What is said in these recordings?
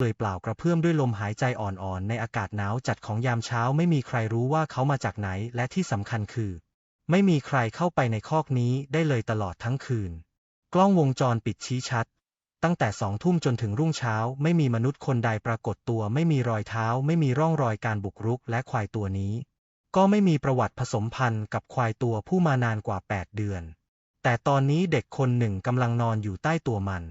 เปลือยเปล่ากระเพื่อมด้วยลมหายใจอ่อนๆ ในอากาศหนาวจัดของยามเช้าไม่มีใครรู้ว่าเขามาจากไหนและที่สำคัญคือ ไม่มีใครเข้าไปในคอกนี้ได้เลยตลอดทั้งคืน กล้องวงจรปิดชี้ชัด ตั้งแต่สองทุ่มจนถึงรุ่งเช้า ไม่มีมนุษย์คนใดปรากฏตัวไม่มีรอยเท้า ไม่มีร่องรอยการบุกรุกและควายตัวนี้ ก็ไม่มีประวัติผสมพันธุ์กับควายตัวผู้มานานกว่า 8 เดือน แต่ตอนนี้เด็กคนหนึ่งกำลังนอนอยู่ใต้ตัวมัน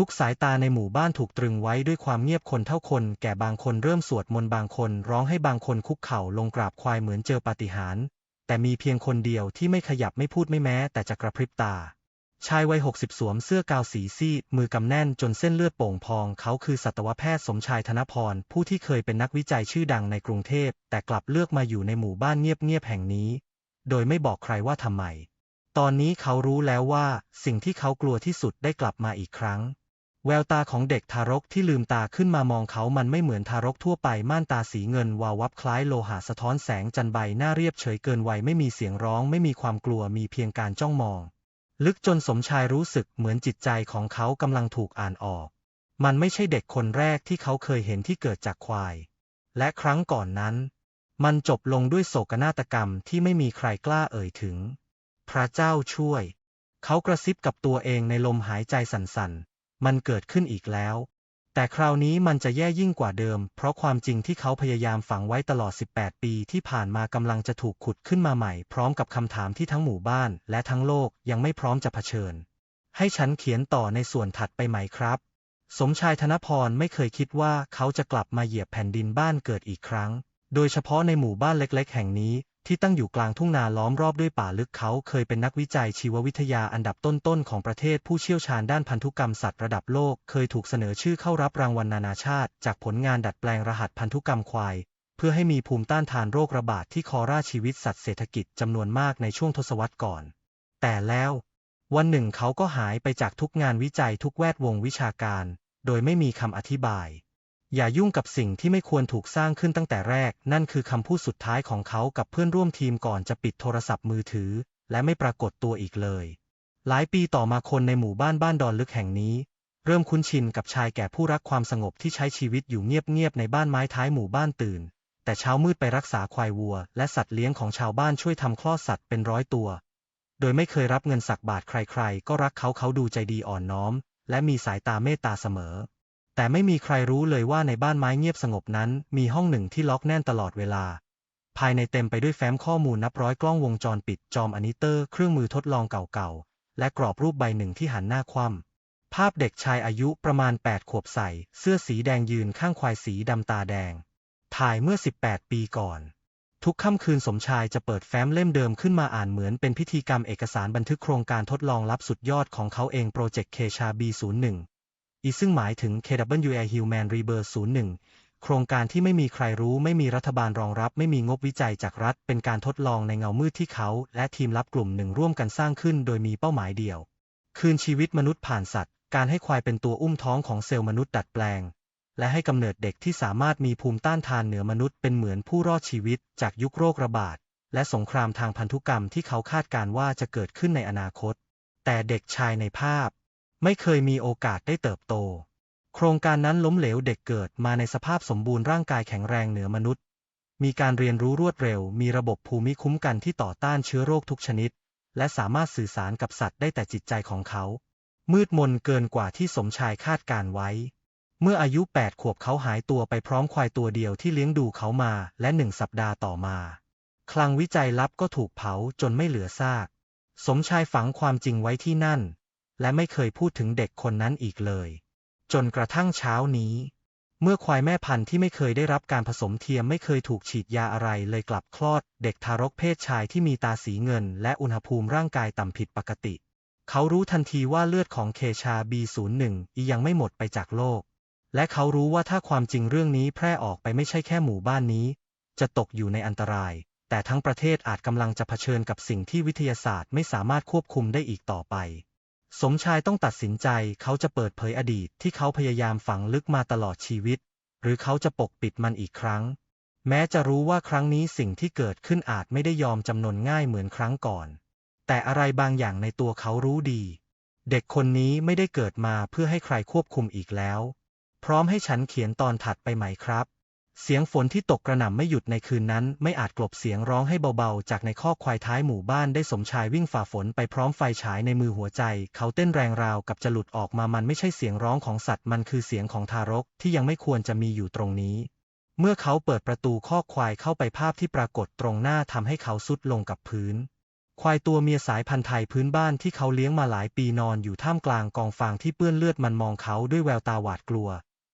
ทุกสายตาในหมู่บ้านถูกตรึงไว้ด้วยความเงียบคนเท่าคน แก่บางคนเริ่มสวดมนต์บางคน ร้องให้บางคนคุกเข่าลงกราบควายเหมือนเจอปาฏิหาริย์แต่มีเพียงคนเดียวที่ไม่ขยับไม่พูดไม่แม้ แต่จะกระพริบตา ชายวัยหกสิบสวมเสื้อกาวสีซีดมือกำแน่นจนเส้นเลือดโป่งพอง เขาคือสัตวแพทย์สมชายธนพร ผู้ที่เคยเป็นนักวิจัยชื่อดังในกรุงเทพ แต่กลับเลือกมาอยู่ในหมู่บ้านเงียบๆแห่งนี้ โดยไม่บอกใครว่าทำไม ตอนนี้เขารู้แล้วว่า สิ่งที่เขากลัวที่สุดได้กลับมาอีกครั้ง แววตาของเด็กทารกที่ลืมตาขึ้นมามองเขามันไม่เหมือนทารกทั่วไปม่านตาสีเงินวาววับคล้ายโลหะสะท้อนแสงจันใบหน้าเรียบเฉยเกินวัยไม่มีเสียงร้องไม่มีความกลัวมีเพียงการจ้องมอง ลึกจนสมชายรู้สึกเหมือนจิตใจของเขากำลังถูกอ่านออก มันไม่ใช่เด็กคนแรกที่เขาเคยเห็นที่เกิดจากควาย และครั้งก่อนนั้น มันจบลงด้วยโศกนาฏกรรมที่ไม่มีใครกล้าเอ่ยถึง พระเจ้าช่วย เขากระซิบกับตัวเองในลมหายใจสั่นๆ มันเกิดขึ้นอีกแล้ว แต่คราวนี้มันจะแย่ยิ่งกว่าเดิม เพราะความจริงที่เขาพยายามฝังไว้ตลอด 18 ปีที่ผ่านมากำลังจะถูกขุดขึ้นมาใหม่ พร้อมกับคำถามที่ทั้งหมู่บ้าน และทั้งโลกยังไม่พร้อมจะเผชิญ ให้ฉันเขียนต่อในส่วนถัดไปไหมครับ สมชายธนพรไม่เคยคิดว่าเขาจะกลับมาเหยียบแผ่นดินบ้านเกิดอีกครั้ง โดยเฉพาะในหมู่บ้านเล็ก ๆ แห่งนี้ ที่ตั้งอยู่กลางทุ่งนาล้อมรอบด้วยป่าลึกเขาเคยเป็นนักวิจัยชีววิทยาอันดับต้นๆของประเทศผู้เชี่ยวชาญด้านพันธุกรรมสัตว์ระดับโลก เคยถูกเสนอชื่อเข้ารับรางวัลนานาชาติ จากผลงานดัดแปลงรหัสพันธุกรรมควาย เพื่อให้มีภูมิต้านทานโรคระบาดที่คอร่าชีวิตสัตว์เศรษฐกิจจำนวนมากในช่วงทศวรรษก่อน แต่แล้ว วันหนึ่งเขาก็หายไปจากทุกงานวิจัยทุกแวดวงวิชาการ โดยไม่มีคำอธิบาย อย่ายุ่งกับสิ่งที่ไม่ควรถูกสร้างขึ้นตั้งแต่แรก นั่นคือคำพูดสุดท้ายของเขากับเพื่อนร่วมทีมก่อนจะปิดโทรศัพท์มือถือ และไม่ปรากฏตัวอีกเลย หลายปีต่อมาคนในหมู่บ้านบ้านดอนลึกแห่งนี้ เริ่มคุ้นชินกับชายแก่ผู้รักความสงบที่ใช้ชีวิตอยู่เงียบๆในบ้านไม้ท้ายหมู่บ้านตื่น แต่เช้ามืดไปรักษาควายวัว และสัตว์เลี้ยงของชาวบ้านช่วยทำคลอดสัตว์เป็นร้อยตัว โดยไม่เคยรับเงินสักบาทใคร ๆ ก็รักเขาเขาดูใจดีอ่อนน้อม และมีสายตาเมตตาเสมอ แต่ไม่มีใครรู้เลยว่าในบ้านไม้เงียบสงบนั้น มีห้องหนึ่งที่ล็อกแน่นตลอดเวลา ภายในเต็มไปด้วยแฟ้มข้อมูลนับร้อยกล้องวงจรปิดจอมอนิเตอร์เครื่องมือทดลองเก่าๆ และกรอบรูปใบหนึ่งที่หันหน้าคว่ำภาพเด็กชายอายุประมาณ 8 ขวบใส่ เสื้อสีแดงยืนข้างควายสีดำตาแดง ถ่ายเมื่อ 18 ปีก่อน ทุกค่ำคืนสมชายจะเปิดแฟ้มเล่มเดิมขึ้นมาอ่านเหมือนเป็นพิธีกรรมเอกสารบันทึกโครงการทดลองลับสุดยอดของเขาเองโปรเจกต์เคชา B01 อีซึ่งหมายถึง KWA Human Rebirth 01 โครงการที่ไม่มีใครรู้ไม่มีรัฐบาลรองรับ ไม่มีงบวิจัยจากรัฐ เป็นการทดลองในเงามืดที่เขา และทีมลับกลุ่มหนึ่งร่วมกันสร้างขึ้นโดยมีเป้าหมายเดียว คืนชีวิตมนุษย์ผ่านสัตว์ การให้ควายเป็นตัวอุ้มท้องของเซลล์มนุษย์ดัดแปลง และให้กำเนิดเด็กที่สามารถมีภูมิต้านทานเหนือมนุษย์เป็นเหมือนผู้รอดชีวิต จากยุคโรคระบาดและสงครามทางพันธุกรรมที่เขาคาดการว่าจะเกิดขึ้นในอนาคต แต่เด็กชายในภาพ ไม่เคยมีโอกาสได้เติบโต โครงการนั้นล้มเหลวเด็กเกิดมาในสภาพสมบูรณ์ร่างกายแข็งแรงเหนือมนุษย์ มีการเรียนรู้รวดเร็ว มีระบบภูมิคุ้มกันที่ต่อต้านเชื้อโรคทุกชนิด และสามารถสื่อสารกับสัตว์ได้แต่จิตใจของเขา มืดมนเกินกว่าที่สมชายคาดการไว้ เมื่ออายุ 8 ขวบเขาหายตัวไปพร้อมควายตัวเดียวที่เลี้ยงดูเขามาและหนึ่งสัปดาห์ต่อมา คลังวิจัยลับก็ถูกเผาจนไม่เหลือซาก สมชายฝังความจริงไว้ที่นั่น และไม่เคยพูดถึงเด็กคนนั้นอีกเลย จนกระทั่งเช้านี้ เมื่อควายแม่พันธุ์ที่ไม่เคยได้รับการผสมเทียมไม่เคยถูกฉีดยาอะไรเลยกลับคลอด เด็กทารกเพศชายที่มีตาสีเงิน และอุณหภูมิร่างกายต่ำผิดปกติ เขารู้ทันทีว่าเลือดของเคชา B01 อียังไม่หมดไปจากโลก และเขารู้ว่าถ้าความจริงเรื่องนี้แพร่ออกไปไม่ใช่แค่หมู่บ้านนี้ จะตกอยู่ในอันตราย แต่ทั้งประเทศอาจกำลังจะเผชิญกับสิ่งที่วิทยาศาสตร์ไม่สามารถควบคุมได้อีกต่อไป สมชายต้องตัดสินใจเขาจะเปิดเผยอดีตที่เขาพยายามฝังลึกมาตลอดชีวิต หรือเขาจะปกปิดมันอีกครั้ง แม้จะรู้ว่าครั้งนี้สิ่งที่เกิดขึ้นอาจไม่ได้ยอมจำนนง่ายเหมือนครั้งก่อน แต่อะไรบางอย่างในตัวเขารู้ดี เด็กคนนี้ไม่ได้เกิดมาเพื่อให้ใครควบคุมอีกแล้ว พร้อมให้ฉันเขียนตอนถัดไปไหมครับ เสียงฝนที่ตกกระหน่ำไม่หยุดในคืนนั้น ไม่อาจกลบเสียงร้องให้เบาๆ จากในคอควายท้ายหมู่บ้านได้สมชายวิ่งฝ่าฝนไปพร้อมไฟฉายในมือหัวใจ เขาเต้นแรงราวกับจะหลุดออกมามันไม่ใช่เสียงร้องของสัตว์มันคือเสียงของทารกที่ยังไม่ควรจะมีอยู่ตรงนี้ เมื่อเขาเปิดประตูคอควายเข้าไปภาพที่ปรากฏตรงหน้าทำให้เขาสุดลงกับพื้น ควายตัวเมียสายพันธุ์ไทยพื้นบ้านที่เขาเลี้ยงมาหลายปีนอนอยู่ท่ามกลางกองฟางที่เปื้อนเลือดมันมองเขาด้วยแววตาหวาดกลัว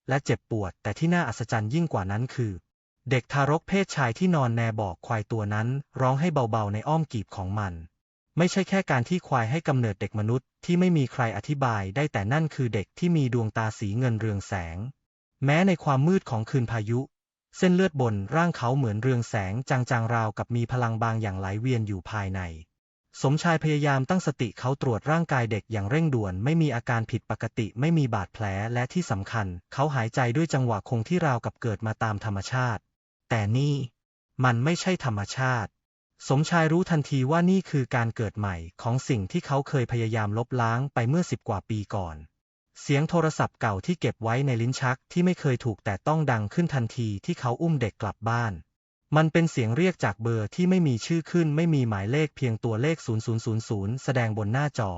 และเจ็บปวด แต่ที่น่าอัศจรรย์ยิ่งกว่านั้นคือ เด็กทารกเพศชายที่นอนแนบอกควายตัวนั้น ร้องให้เบาๆในอ้อมกีบของมัน ไม่ใช่แค่การที่ควายให้กำเนิดเด็กมนุษย์ที่ไม่มีใครอธิบายได้แต่นั่นคือเด็กที่มีดวงตาสีเงินเรืองแสง แม้ในความมืดของคืนพายุ เส้นเลือดบนร่างเขาเหมือนเรืองแสงจางๆราวกับมีพลังบางอย่างไหลเวียนอยู่ภายใน สมชายพยายามตั้งสติเขาตรวจร่างกายเด็กอย่างเร่งด่วน ไม่มีอาการผิดปกติ ไม่มีบาดแผลและที่สำคัญ เขาหายใจด้วยจังหวะคงที่ราวกับเกิดมาตามธรรมชาติ แต่นี่มันไม่ใช่ธรรมชาติ สมชายรู้ทันทีว่านี่คือการเกิดใหม่ของสิ่งที่เขาเคยพยายามลบล้างไปเมื่อสิบกว่าปีก่อน เสียงโทรศัพท์เก่าที่เก็บไว้ในลิ้นชักที่ไม่เคยถูกแต่ต้องดังขึ้นทันทีที่เขาอุ้มเด็กกลับบ้าน มันเป็นเสียงเรียกจากเบอร์ที่ไม่มีชื่อขึ้นไม่มีหมายเลขเพียงตัวเลข 0000 แสดงบนหน้าจอ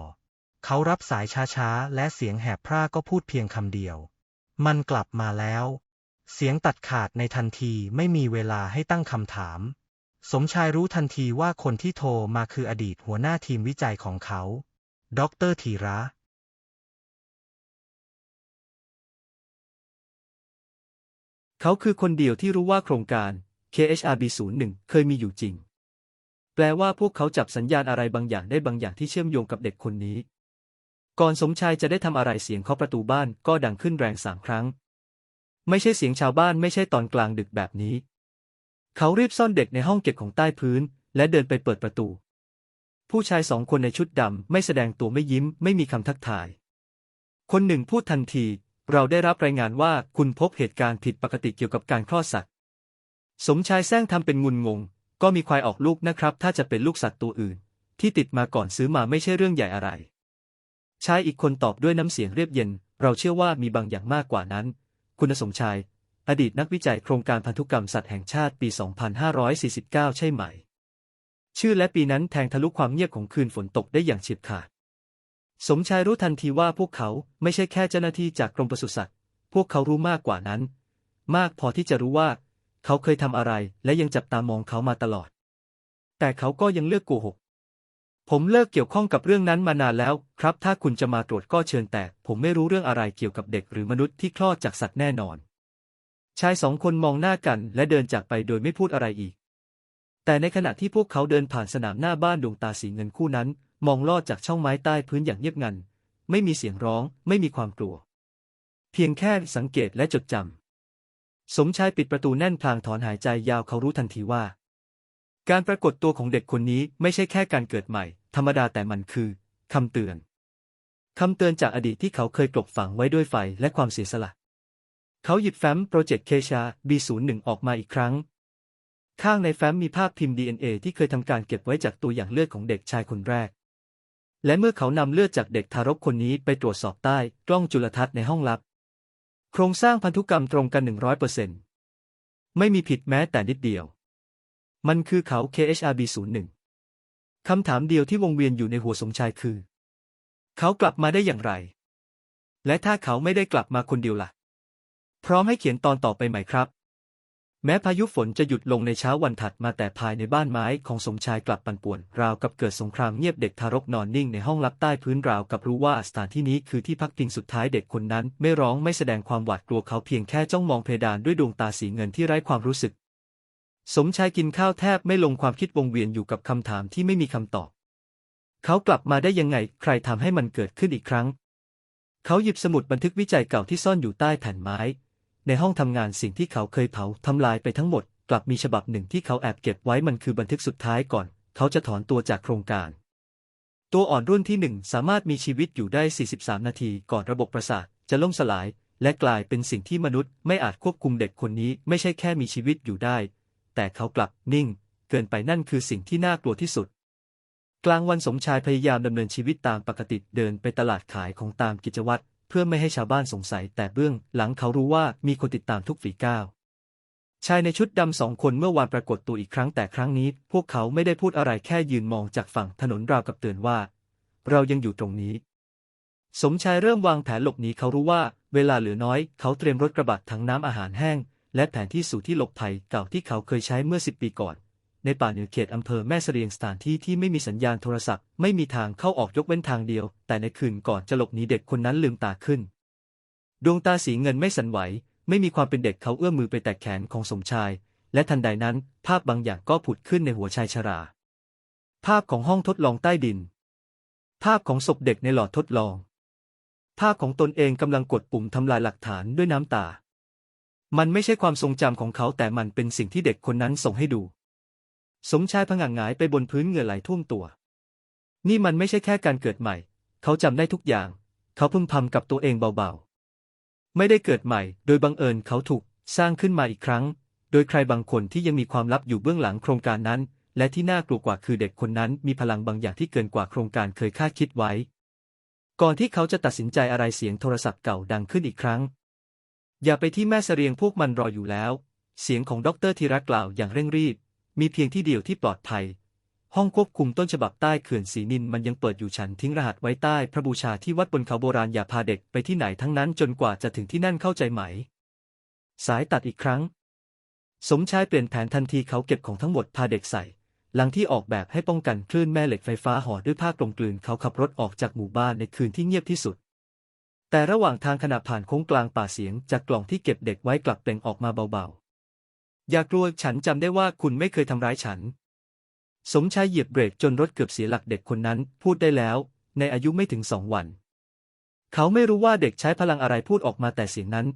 เขารับสายช้าๆ และเสียงแหบพร่าก็พูดเพียงคำเดียว มันกลับมาแล้ว เสียงตัดขาดในทันทีไม่มีเวลาให้ตั้งคำถาม สมชายรู้ทันทีว่าคนที่โทรมาคืออดีตหัวหน้าทีมวิจัยของเขา ดรธีระเขาคือคนเดียวที่รู้ว่าโครงการ KHRB01 เคยมีอยู่จริง แปลว่าพวกเขาจับสัญญาณอะไรบางอย่างได้บางอย่างที่เชื่อมโยงกับเด็กคนนี้ ก่อนสมชายจะได้ทำอะไรเสียงเคาะประตูบ้านก็ดังขึ้นแรงสามครั้ง ไม่ใช่เสียงชาวบ้านไม่ใช่ตอนกลางดึกแบบนี้ เขารีบซ่อนเด็กในห้องเก็บของใต้พื้น และเดินไปเปิดประตู ผู้ชายสองคนในชุดดำไม่แสดงตัวไม่ยิ้ม ไม่มีคำทักทาย คนหนึ่งพูดทันที เราได้รับรายงานว่าคุณพบเหตุการณ์ผิดปกติเกี่ยวกับการคลอดสัตว สมชายแซงทำเป็นงุนงง ก็มีควายออกลูกนะครับ ถ้าจะเป็นลูกสัตว์ตัวอื่น ที่ติดมาก่อนซื้อมาไม่ใช่เรื่องใหญ่อะไร ชายอีกคนตอบด้วยน้ำเสียงเรียบเย็น เราเชื่อว่ามีบางอย่างมากกว่านั้น คุณสมชาย อดีตนักวิจัยโครงการพันธุกรรมสัตว์แห่งชาติปี 2549 ใช่ไหม ชื่อและปีนั้นแทงทะลุความเงียบของคืนฝนตกได้อย่างเฉียบขาด สมชายรู้ทันทีว่าพวกเขาไม่ใช่แค่เจ้าหน้าที่จากกรมปศุสัตว์ พวกเขารู้มากกว่านั้น มากพอที่จะรู้ว่า เขาเคยทำอะไรและยังจับตามองเขามาตลอด แต่เขาก็ยังเลือกโกหก ผมเลิกเกี่ยวข้องกับเรื่องนั้นมานานแล้ว ครับ ถ้าคุณจะมาตรวจก็เชิญแต่ ผมไม่รู้เรื่องอะไรเกี่ยวกับเด็กหรือมนุษย์ที่คลอดจากสัตว์แน่นอน ชายสองคนมองหน้ากันและเดินจากไปโดยไม่พูดอะไรอีก แต่ในขณะที่พวกเขาเดินผ่านสนามหน้าบ้านดวงตาสีเงินคู่นั้น มองลอดจากช่องไม้ใต้พื้นอย่างเงียบงัน ไม่มีเสียงร้อง ไม่มีความกลัว เพียงแค่สังเกตและจดจำ สมชายปิดประตูแน่นพลางถอนหายใจยาวเขารู้ทันทีว่า การปรากฏตัวของเด็กคนนี้ไม่ใช่แค่การเกิดใหม่ ธรรมดาแต่มันคือคำเตือนคำเตือนจากอดีตที่เขาเคยกลบฝังไว้ด้วยไฟและความเสียสละ เขาหยิบแฟ้มโปรเจกต์เคชา B01 ออกมาอีกครั้ง ข้างในแฟ้มมีภาพพิมพ์ DNA ที่เคยทำการเก็บไว้จากตัวอย่างเลือดของเด็กชายคนแรก และเมื่อเขานำเลือดจากเด็กทารกคนนี้ไปตรวจสอบใต้กล้องจุลทรรศน์ในห้องลับ โครงสร้างพันธุกรรมตรงกัน 100%ไม่มีผิดแม้แต่นิดเดียว มันคือเขา KHRB01 คำถามเดียวที่วงเวียนอยู่ในหัวสมชายคือ เขากลับมาได้อย่างไร และถ้าเขาไม่ได้กลับมาคนเดียวล่ะ พร้อมให้เขียนตอนต่อไปไหมครับ แม้พายุฝนจะหยุดลงในเช้าวันถัดมาแต่ภายในบ้านไม้ของสมชายกลับปั่นป่วน ราวกับเกิดสงครามเงียบเด็กทารกนอนนิ่งในห้องลับใต้พื้นราวกับรู้ว่าสถานที่นี้คือที่พักพิงสุดท้ายเด็กคนนั้นไม่ร้องไม่แสดงความหวาดกลัวเขาเพียงแค่จ้องมองเพดานด้วยดวงตาสีเงินที่ไร้ความรู้สึก สมชายกินข้าวแทบไม่ลงความคิดวงเวียนอยู่กับคำถามที่ไม่มีคำตอบ เขากลับมาได้ยังไงใครทำให้มันเกิดขึ้นอีกครั้ง เขาหยิบสมุดบันทึกวิจัยเก่าที่ซ่อนอยู่ใต้แผ่นไม้ ในห้องทำงานสิ่งที่เขาเคยเผาทำลายไปทั้งหมด กลับมีฉบับหนึ่งที่เขาแอบเก็บไว้มันคือบันทึกสุดท้ายก่อน เขาจะถอนตัวจากโครงการ ตัวอ่อนรุ่นที่หนึ่งสามารถมีชีวิตอยู่ได้ 43 นาทีก่อนระบบประสาทจะล่มสลาย และกลายเป็นสิ่งที่มนุษย์ไม่อาจควบคุมเด็กคนนี้ไม่ใช่แค่มีชีวิตอยู่ได้ แต่เขากลับนิ่ง เกินไปนั่นคือสิ่งที่น่ากลัวที่สุดกลางวันสมชายพยายามดำเนินชีวิตตามปกติเดินไปตลาดขายของตามกิจวัตร พื่อไม่ให้ชาวบ้านสงสัยแต่เบื้องหลังเขารู้ว่ามีคนติดตามทุกฝีก้าวชายในชุดดำสองคนเมื่อวานปรากฏตัวอีกครั้งแต่ครั้งนี้ พวกเขาไม่ได้พูดอะไรแค่ยืนมองจากฝั่งถนนราวกับเตือนว่า เรายังอยู่ตรงนี้ สมชายเริ่มวางแผนหลบหนีเขารู้ว่า เวลาเหลือน้อย เขาเตรียมรถกระบะถังน้ำอาหารแห้ง และแผนที่สู่ที่หลบภัยเก่าที่เขาเคยใช้เมื่อสิบปีก่อน ในป่าเหนือเขตอำเภอแม่เสรียงสถานที่ที่ไม่มีสัญญาณโทรศัพท์ไม่มีทางเข้าออกยกเว้นทางเดียว แต่ในคืนก่อนจะหลบหนีเด็กคนนั้นลืมตาขึ้น ดวงตาสีเงินไม่สั่นไหว ไม่มีความเป็นเด็กเขาเอื้อมมือไปแตะแขนของสมชาย และทันใดนั้น ภาพบางอย่างก็ผุดขึ้นในหัวชายชรา ภาพของห้องทดลองใต้ดิน ภาพของศพเด็กในหลอดทดลอง ภาพของตนเองกำลังกดปุ่มทำลายหลักฐานด้วยน้ำตา มันไม่ใช่ความทรงจำของเขาแต่มันเป็นสิ่งที่เด็กคนนั้นส่งให้ดู สมชายผงางหงายไปบนพื้นเหงื่อไหลท่วมตัว นี่มันไม่ใช่แค่การเกิดใหม่ เขาจำได้ทุกอย่าง เขาพึมพำกับตัวเองเบาๆ ไม่ได้เกิดใหม่ โดยบังเอิญเขาถูกสร้างขึ้นมาอีกครั้ง โดยใครบางคนที่ยังมีความลับอยู่เบื้องหลังโครงการนั้น และที่น่ากลัวกว่าคือเด็กคนนั้นมีพลังบางอย่างที่เกินกว่าโครงการเคยคาดคิดไว้ ก่อนที่เขาจะตัดสินใจอะไรเสียงโทรศัพท์เก่าดังขึ้นอีกครั้ง อย่าไปที่แม่เสรียงพวกมันรออยู่แล้ว เสียงของดรธีระกล่าวอย่างเร่งรีบ มีเพียงที่เดียวที่ปลอดภัย ห้องควบคุมต้นฉบับใต้เขื่อนสีนินมันยังเปิดอยู่ฉันทิ้งรหัสไว้ใต้พระบูชาที่วัดบนเขาโบราณอย่าพาเด็กไปที่ไหนทั้งนั้นจนกว่าจะถึงที่นั่นเข้าใจไหม สายตัดอีกครั้ง สมชายเปลี่ยนแผนทันทีเขาเก็บของทั้งหมดพาเด็กใส่ลังที่ออกแบบให้ป้องกันคลื่นแม่เหล็กไฟฟ้าห่อด้วยผ้ากลมกลืนเขาขับรถออกจากหมู่บ้านในคืนที่เงียบที่สุด แต่ระหว่างทางขณะผ่านโค้งกลางป่าเสียงจากกล่องที่เก็บเด็กไว้กลับเปล่งออกมาเบาๆ อย่ากลัวฉันจำได้ว่าคุณไม่เคยทำร้ายฉัน สมชายเหยียบเบรกจนรถเกือบเสียหลักเด็กคนนั้นพูดได้แล้ว ในอายุไม่ถึงสองวัน เขาไม่รู้ว่าเด็กใช้พลังอะไรพูดออกมาแต่เสียงนั้น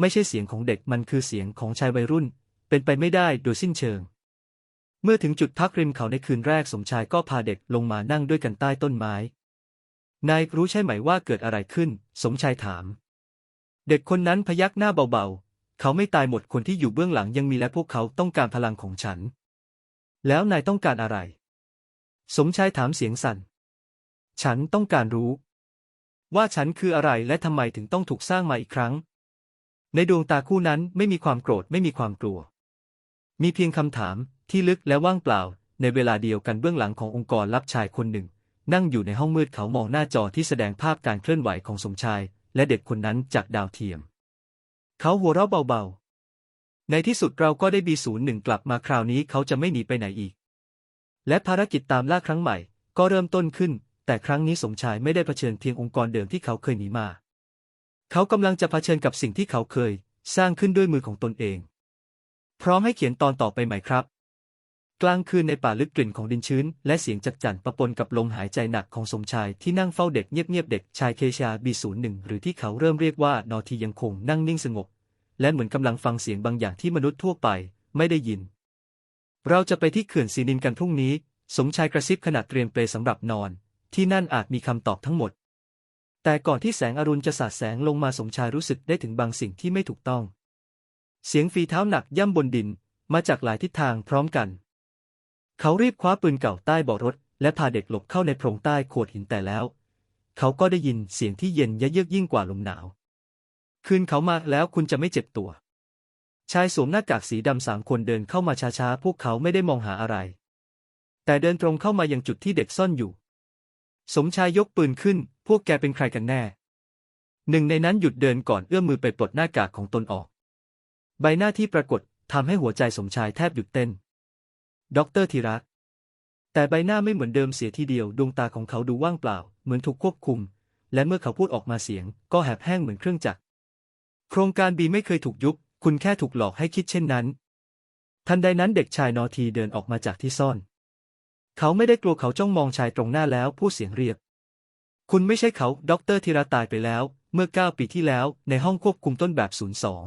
ไม่ใช่เสียงของเด็กมันคือเสียงของชายวัยรุ่น เป็นไปไม่ได้โดยสิ้นเชิง เมื่อถึงจุดพักริมเขาในคืนแรกสมชายก็พาเด็กลงมานั่งด้วยกันใต้ต้นไม้นายรู้ใช่ไหมว่าเกิดอะไรขึ้น สมชายถาม เด็กคนนั้นพยักหน้าเบาๆ เขาไม่ตายหมดคนที่อยู่เบื้องหลังยังมีและพวกเขาต้องการพลังของฉัน แล้วนายต้องการอะไร สมชายถามเสียงสั่น ฉันต้องการรู้ ว่าฉันคืออะไรและทำไมถึงต้องถูกสร้างมาอีกครั้ง ในดวงตาคู่นั้นไม่มีความโกรธไม่มีความกลัว มีเพียงคำถามที่ลึกและว่างเปล่า ในเวลาเดียวกันเบื้องหลังขององค์กรลับชายคนหนึ่ง นั่งอยู่ในห้องมืดเขามองหน้าจอที่แสดงภาพการเคลื่อนไหวของสมชาย และเด็กคนนั้นจากดาวเทียม เขาหัวเราะเบาๆ ในที่สุดเราก็ได้บีศูนย์หนึ่งกลับมาคราวนี้เขาจะไม่หนีไปไหนอีก และภารกิจตามล่าครั้งใหม่ ก็เริ่มต้นขึ้น แต่ครั้งนี้สมชายไม่ได้เผชิญเพียงองค์กรเดิมที่เขาเคยหนีมา เขากำลังจะเผชิญกับสิ่งที่เขาเคย สร้างขึ้นด้วยมือของตนเอง พร้อมให้เขียนตอนต่อไปไหมครับ กลางคืนในป่าลึกกลิ่นของดินชื้น และเสียงจักจั่นปะปนกับลมหายใจหนักของสมชายที่นั่งเฝ้าเด็กเงียบๆเด็กชายเคชาบีศูนย์หนึ่งหรือที่เขาเริ่มเรียกว่านอทียังคงนั่งนิ่งสงบ และเหมือนกำลังฟังเสียงบางอย่างที่มนุษย์ทั่วไปไม่ได้ยิน เราจะไปที่เขื่อนซีนินกันพรุ่งนี้ สมชายกระซิบขณะเตรียมเปลสำหรับนอน ที่นั่นอาจมีคำตอบทั้งหมด แต่ก่อนที่แสงอรุณจะสาดแสงลงมาสมชายรู้สึกได้ถึงบางสิ่งที่ไม่ถูกต้อง เสียงฝีเท้าหนักย่ำบนดินมาจากหลายทิศทางพร้อมกัน เขารีบคว้าปืนเก่าใต้เบาะรถ และพาเด็กหลบเข้าในโพรงใต้โขดหินแต่แล้ว เขาก็ได้ยินเสียงที่เย็นยะเยือกยิ่งกว่าลมหนาว คืนเขามาแล้วคุณจะไม่เจ็บตัว ชายสวมหน้ากากสีดำสามคนเดินเข้ามาช้าๆ พวกเขาไม่ได้มองหาอะไร แต่เดินตรงเข้ามายังจุดที่เด็กซ่อนอยู่ สมชายยกปืนขึ้น พวกแกเป็นใครกันแน่ หนึ่งในนั้นหยุดเดินก่อนเอื้อมมือไปปลดหน้ากากของตนออก ใบหน้าที่ปรากฏทำให้หัวใจสมชายแทบหยุดเต้น ด็อกเตอร์ธีระแต่ใบหน้าไม่เหมือนเดิมเสียทีเดียว ดวงตาของเขาดูว่างเปล่า เหมือนถูกควบคุม และเมื่อเขาพูดออกมาเสียง ก็แหบแห้งเหมือนเครื่องจักร โครงการบีไม่เคยถูกยุบ คุณแค่ถูกหลอกให้คิดเช่นนั้น ทันใดนั้นเด็กชายนอทีเดินออกมาจากที่ซ่อน เขาไม่ได้กลัวเขาจ้องมองชายตรงหน้าแล้วพูดเสียงเรียบ คุณไม่ใช่เขาด็อกเตอร์ธีระตายไปแล้ว เมื่อเก้าปีที่แล้ว ในห้องควบคุมต้นแบบศูนย์สอง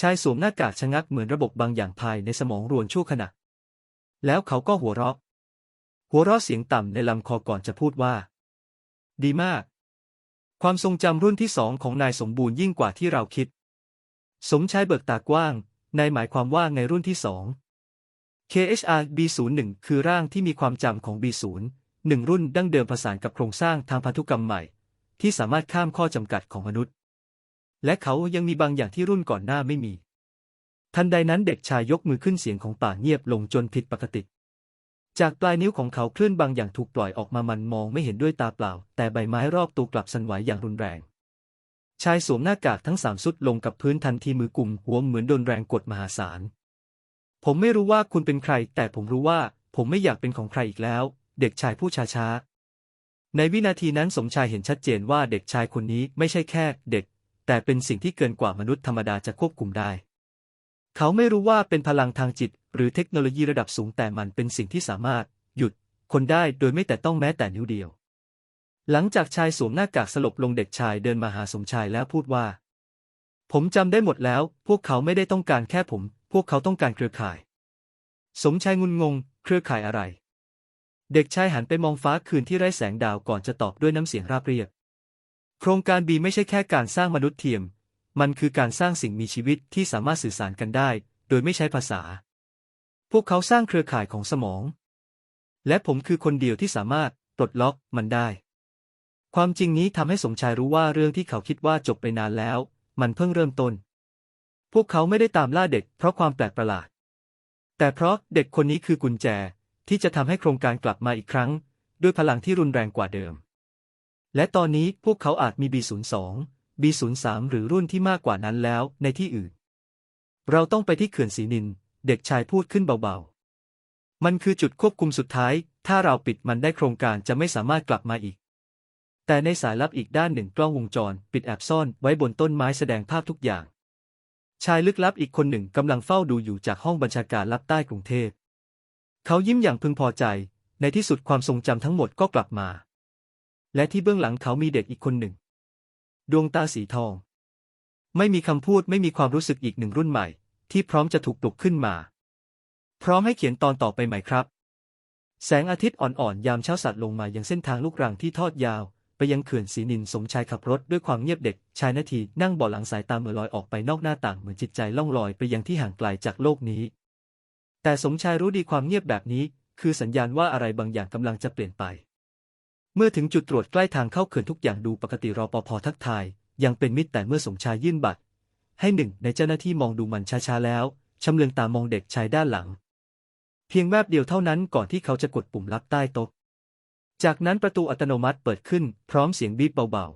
ชายสวมหน้ากากชะงักเหมือนระบบบางอย่างภายในสมองรวนชั่วขณะ แล้วเขาก็หัวเราะ หัวเราะเสียงต่ำในลำคอก่อนจะพูดว่า ดีมาก ความทรงจำรุ่นที่สองของนายสมบูรณ์ยิ่งกว่าที่เราคิด สมชายเบิกตากว้าง นายหมายความว่าไงรุ่นที่สอง KHR B01 คือร่างที่มีความจำของ B0 หนึ่งรุ่นดั้งเดิมผสานกับโครงสร้างทางพันธุกรรมใหม่ ที่สามารถข้ามข้อจำกัดของมนุษย์ และเขายังมีบางอย่างที่รุ่นก่อนหน้าไม่มี ทันใดนั้นเด็กชายยกมือขึ้นเสียงของป่าเงียบลงจนผิดปกติ จากปลายนิ้วของเขาคลื่นบางอย่างถูกปล่อยออกมามันมองไม่เห็นด้วยตาเปล่า แต่ใบไม้รอบตัวกลับสั่นไหวอย่างรุนแรง ชายสวมหน้ากากทั้งสามสุดลงกับพื้นทันทีมือกลุ่มหัวเหมือนโดนแรงกดมหาศาล ผมไม่รู้ว่าคุณเป็นใคร แต่ผมรู้ว่า ผมไม่อยากเป็นของใครอีกแล้ว เด็กชายพูดช้าๆในวินาทีนั้นสมชายเห็นชัดเจนว่าเด็กชายคนนี้ไม่ใช่แค่เด็ก แต่เป็นสิ่งที่เกินกว่ามนุษย์ธรรมดาจะควบคุมได้ เขาไม่รู้ว่าเป็นพลังทางจิต หรือเทคโนโลยีระดับสูงแต่มันเป็นสิ่งที่สามารถ หยุด คนได้โดยไม่แต่ต้องแม้แต่นิ้วเดียว หลังจากชายสวมหน้ากากสลบลงเด็กชายเดินมาหาสมชายแล้วพูดว่า ผมจำได้หมดแล้ว พวกเขาไม่ได้ต้องการแค่ผม พวกเขาต้องการเครือข่าย สมชายงุนงง เครือข่ายอะไร เด็กชายหันไปมองฟ้าคืนที่ไร้แสงดาวก่อนจะตอบด้วยน้ำเสียงราบเรียบ โครงการบีไม่ใช่แค่การสร้างมนุษย์เทียม มันคือการสร้างสิ่งมีชีวิตที่สามารถสื่อสารกันได้ โดยไม่ใช้ภาษา พวกเขาสร้างเครือข่ายของสมอง และผมคือคนเดียวที่สามารถปลดล็อกมันได้ ความจริงนี้ทำให้สมชายรู้ว่าเรื่องที่เขาคิดว่าจบไปนานแล้ว มันเพิ่งเริ่มต้น พวกเขาไม่ได้ตามล่าเด็กเพราะความแปลกประหลาด แต่เพราะเด็กคนนี้คือกุญแจที่จะทำให้โครงการกลับมาอีกครั้ง ด้วยพลังที่รุนแรงกว่าเดิม และตอนนี้พวกเขาอาจมี B02 B03 หรือรุ่นที่มากกว่านั้นแล้วในที่อื่น เราต้องไปที่เขื่อนสีนิน เด็กชายพูดขึ้นเบาๆ มันคือจุดควบคุมสุดท้าย ถ้าเราปิดมันได้โครงการจะไม่สามารถกลับมาอีก แต่ในสายลับอีกด้านหนึ่งกล้องวงจร ปิดแอบซ่อนไว้บนต้นไม้แสดงภาพทุกอย่าง ชายลึกลับอีกคนหนึ่งกำลังเฝ้าดูอยู่จากห้องบัญชาการลับใต้กรุงเทพ เขายิ้มอย่างพึงพอใจ ในที่สุดความทรงจำทั้งหมดก็กลับมา และที่เบื้องหลังเขามีเด็กอีกคนหนึ่ง ดวงตาสีทอง ไม่มีคำพูดไม่มีความรู้สึกอีกหนึ่งรุ่นใหม่ ที่พร้อมจะถูกปลุกขึ้นมา พร้อมให้เขียนตอนต่อไปไหมครับ แสงอาทิตย์อ่อนๆยามเช้าสัตว์ลงมายังเส้นทางลูกรังที่ทอดยาว ไปยังเขื่อนสีนินสมชายขับรถด้วยความเงียบเด็ก ชายนาทีนั่งเบาะหลังสายตาเมื่อลอยออกไปนอกหน้าต่างเหมือนจิตใจล่องลอยไปยังที่ห่างไกลจากโลกนี้ แต่สมชายรู้ดีความเงียบแบบนี้ คือสัญญาณว่าอะไรบางอย่างกำลังจะเปลี่ยนไป เมื่อถึงจุดตรวจใกล้ทางเข้าเขื่อนทุกอย่างดูปกติรอปภทักทาย ยังเป็นมิตรแต่เมื่อสมชายยื่นบัตร ให้หนึ่งในเจ้าหน้าที่มองดูมันช้าๆแล้วชำเลืองตามองเด็กชายด้านหลัง เพียงแวบเดียวเท่านั้นก่อนที่เขาจะกดปุ่มลับใต้โต๊ะจากนั้นประตูอัตโนมัติเปิดขึ้นพร้อมเสียงบีบเบา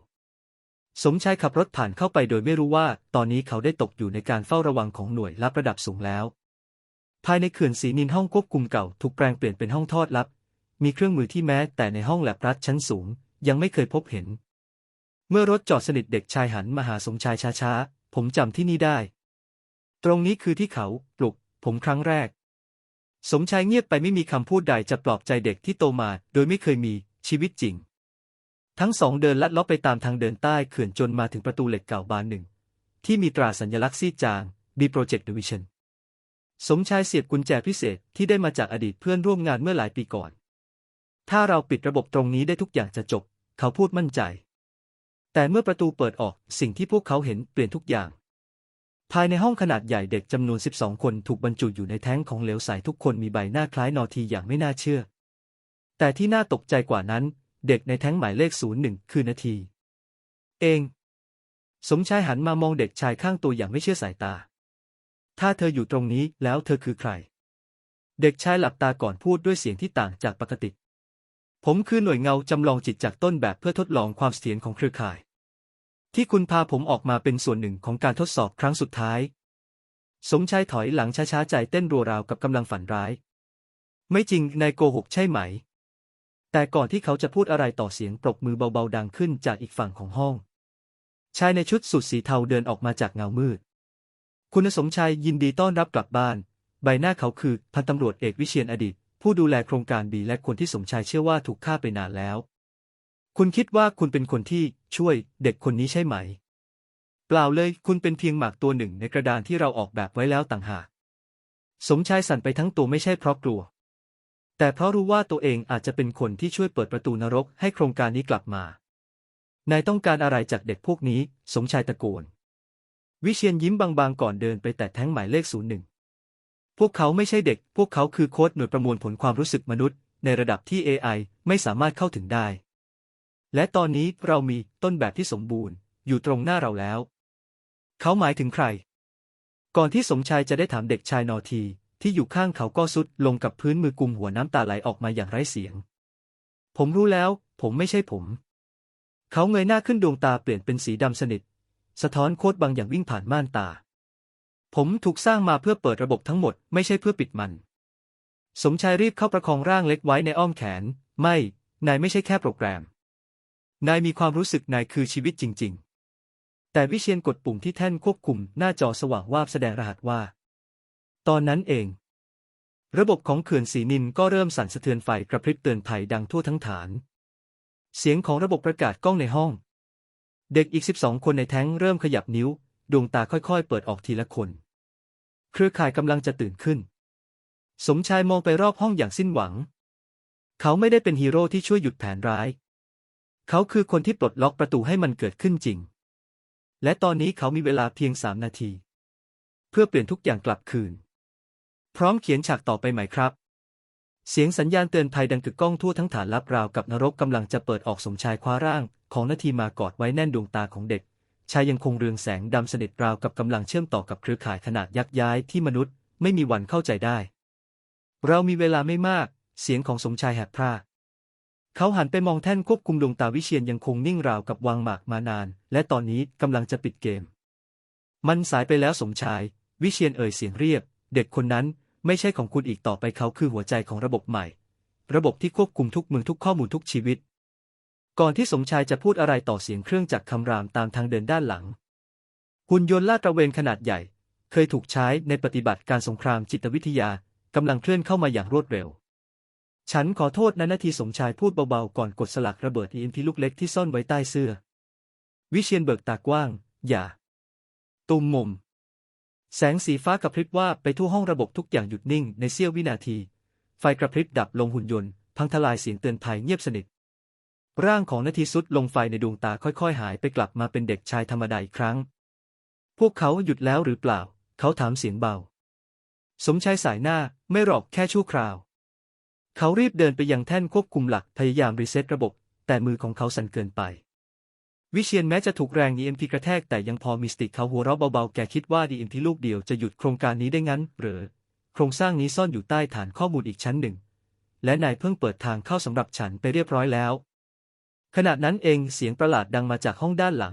ๆ สมชายขับรถผ่านเข้าไปโดยไม่รู้ว่า ตอนนี้เขาได้ตกอยู่ในการเฝ้าระวังของหน่วยลับระดับสูงแล้ว ภายในเขื่อนสีนินห้องควบคุมเก่าถูกแปลงเปลี่ยนเป็นห้องทอดลับ มีเครื่องมือที่แม้แต่ในห้องแลบรัดชั้นสูง ยังไม่เคยพบเห็น เมื่อรถจอดสนิทเด็กชายหันมาหาสมชายช้าๆ ผมจำที่นี่ได้ ตรงนี้คือที่เขาปลุก ผมครั้งแรก สมชายเงียบไปไม่มีคำพูดใดจะปลอบใจเด็กที่โตมา โดยไม่เคยมีชีวิตจริง ทั้งสองเดินลัดเลาะไปตามทางเดินใต้เขื่อนจนมาถึงประตูเหล็กเก่าบานหนึ่ง ที่มีตราสัญลักษณ์ซีจาง B Project Division สมชายเสียบกุญแจพิเศษที่ได้มาจากอดีตเพื่อนร่วมงานเมื่อหลายปีก่อน ถ้าเราปิดระบบตรงนี้ได้ทุกอย่างจะจบ เขาพูดมั่นใจ แต่เมื่อประตูเปิดออกสิ่งที่พวกเขาเห็นเปลี่ยนทุกอย่าง ภายในห้องขนาดใหญ่เด็กจำนวน 12 คนถูกบรรจุอยู่ในแท้งของเหลวใสทุกคนมีใบหน้าคล้ายนอทีอย่างไม่น่าเชื่อ แต่ที่น่าตกใจกว่านั้น เด็กในแท้งหมายเลข 01 คือนาที เอง สมชายหันมามองเด็กชายข้างตัวอย่างไม่เชื่อสายตา ถ้าเธออยู่ตรงนี้แล้วเธอคือใคร เด็กชายหลับตาก่อนพูดด้วยเสียงที่ต่างจากปกติ ผมคือหน่วยเงาจำลองจิตจากต้นแบบเพื่อทดลองความเสถียรของเครือข่าย ที่คุณพาผมออกมาเป็นส่วนหนึ่งของการทดสอบครั้งสุดท้าย สมชายถอยหลังช้าๆใจเต้นรัวราวกับกำลังฝันร้าย ไม่จริงนายโกหกใช่ไหม แต่ก่อนที่เขาจะพูดอะไรต่อเสียงปรบมือเบาๆดังขึ้นจากอีกฝั่งของห้อง ชายในชุดสูทสีเทาเดินออกมาจากเงามืด คุณสมชายยินดีต้อนรับกลับบ้าน ใบหน้าเขาคือพันตำรวจเอกวิเชียนอดีต ผู้ดูแลโครงการบีและคนที่สมชายเชื่อว่าถูกฆ่าไปนานแล้ว คุณคิดว่าคุณเป็นคนที่ช่วยเด็กคนนี้ใช่ไหม เปล่าเลยคุณเป็นเพียงหมากตัวหนึ่งในกระดานที่เราออกแบบไว้แล้วต่างหาก สมชายสั่นไปทั้งตัวไม่ใช่เพราะกลัว แต่เพราะรู้ว่าตัวเองอาจจะเป็นคนที่ช่วยเปิดประตูนรกให้โครงการนี้กลับมานายต้องการอะไรจากเด็กพวกนี้ สมชายตะโกน วิเชียนยิ้มบางๆ ก่อนเดินไปแต่แท้งหมายเลขศูนย์หนึ่ง วกเขาไม่ใช่เด็ก พวกเขาคือโค้ดหน่วยประมวลผลความรู้สึกมนุษย์ ในระดับที่ AI ไม่สามารถเข้าถึงได้ และตอนนี้เรามีต้นแบบที่สมบูรณ์ อยู่ตรงหน้าเราแล้ว เขาหมายถึงใคร ก่อนที่สมชายจะได้ถามเด็กชายนอที ที่อยู่ข้างเขาก็สุดลงกับพื้นมือกุมหัวน้ำตาไหลออกมาอย่างไร้เสียง ผมรู้แล้ว ผมไม่ใช่ผม เขาเงยหน้าขึ้นดวงตาเปลี่ยนเป็นสีดำสนิท สะท้อนโคตรบางอย่างวิ่งผ่านม่านตา ผมถูกสร้างมาเพื่อเปิดระบบทั้งหมด ไม่ใช่เพื่อปิดมัน สมชายรีบเข้าประคองร่างเล็กไว้ในอ้อมแขน ไม่ นายไม่ใช่แค่โปรแกรม นายมีความรู้สึกนายคือชีวิตจริง ๆ แต่วิเชียนกดปุ่มที่แท่นควบคุมหน้าจอสว่างวาบแสดงรหัสว่า ตอนนั้นเอง ระบบของเขื่อนสีนินก็เริ่มสั่นสะเทือนไฟกระพริบเตือนภัยดังทั่วทั้งฐาน เสียงของระบบประกาศกล้องในห้อง เด็กอีก 12 คนในแท้งเริ่มขยับนิ้ว ดวงตาค่อยๆ เปิดออกทีละคน เครือข่ายกำลังจะตื่นขึ้น สมชายมองไปรอบห้องอย่างสิ้นหวัง เขาไม่ได้เป็นฮีโร่ที่ช่วยหยุดแผนร้าย เขาคือคนที่ปลดล็อกประตูให้มันเกิดขึ้นจริง และตอนนี้เขามีเวลาเพียงสามนาที เพื่อเปลี่ยนทุกอย่างกลับคืน พร้อมเขียนฉากต่อไปไหมครับ เสียงสัญญาณเตือนภัยดังกึกก้องทั่วทั้งฐานลับราวกับนรกกำลังจะเปิดออกสมชายคว้าร่าง ของนาทีมากอดไว้แน่นดวงตาของเด็ก ชายยังคงเรืองแสงดำสนิทราวกับกำลังเชื่อมต่อกับเครือข่ายขนาดยักษ์ย้ายที่มนุษย์ไม่มีวันเข้าใจได้ เรามีเวลาไม่มาก เสียงของสมชายแหบพร่าเขาหันไปมองแท่นควบคุมดวงตาวิเชียนยังคงนิ่งราวกับวางหมากมานาน และตอนนี้กำลังจะปิดเกม มันสายไปแล้วสมชาย วิเชียนเอ่ยเสียงเรียบ เด็กคนนั้นไม่ใช่ของคุณอีกต่อไปเขาคือหัวใจของระบบใหม่ ระบบที่ควบคุมทุกเมืองทุกข้อมูลทุกชีวิต ก่อนที่สมชายจะพูดอะไรต่อเสียงเครื่องจักรคำรามตามทางเดินด้านหลัง หุ่นยนต์ลาดตระเวนขนาดใหญ่ เคยถูกใช้ในปฏิบัติการสงครามจิตวิทยากำลังเคลื่อนเข้ามาอย่างรวดเร็ว ฉันขอโทษนะนาทีสมชายพูดเบาๆ ก่อนกดสลักระเบิด EMP ลูกเล็กที่ซ่อนไว้ใต้เสื้อ วิเชียนเบิกตากว้าง อย่า ตุมมุม แสงสีฟ้ากระพริบว่าไปทั่วห้องระบบทุกอย่างหยุดนิ่งในเสี้ยววินาที ไฟกระพริบดับลงหุ่นยนต์ พังทลายเสียงเตือนภัยเงียบสนิท ร่างของนาทีสุดลงไฟในดวงตาค่อยๆ หายไปกลับมาเป็นเด็กชายธรรมดาอีกครั้ง พวกเขาหยุดแล้วหรือเปล่า เขาถามเสียงเบา สมชายสายหน้าไม่หรอกแค่ชั่วคราว เขารีบเดินไปยังแท่นควบคุมหลักพยายามรีเซ็ตระบบ แต่มือของเขาสั่นเกินไป วิเชียนแม้จะถูกแรง EMP กระแทกแต่ยังพอมีสติเขาหัวเราะเบาๆแกคิดว่า EMP ลูกเดียวจะหยุดโครงการนี้ได้งั้นหรือโครงสร้างนี้ซ่อนอยู่ใต้ฐานข้อมูลอีกชั้นหนึ่ง และนายเพิ่งเปิดทางเข้าสำหรับฉันไปเรียบร้อยแล้ว ขณะนั้นเองเสียงประหลาดดังมาจากห้องด้านหลัง